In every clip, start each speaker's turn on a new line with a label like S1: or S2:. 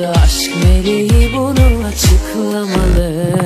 S1: Aşk meleği bunu açıklamalı.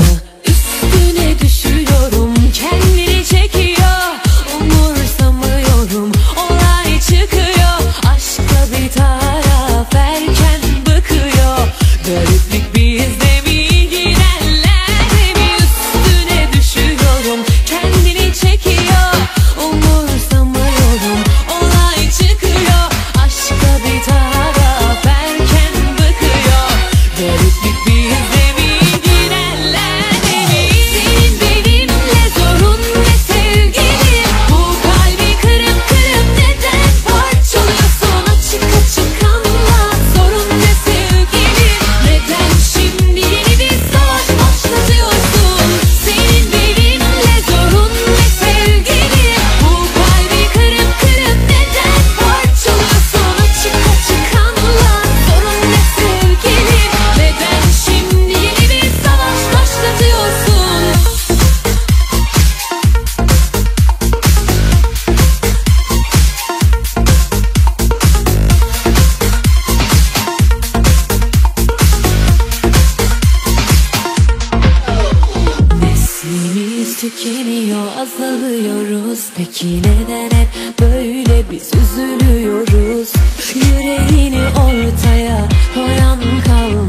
S1: tükeniyor azalıyoruz. Peki neden hep böyle biz üzülüyoruz? Yüreğini ortaya koyan kaldı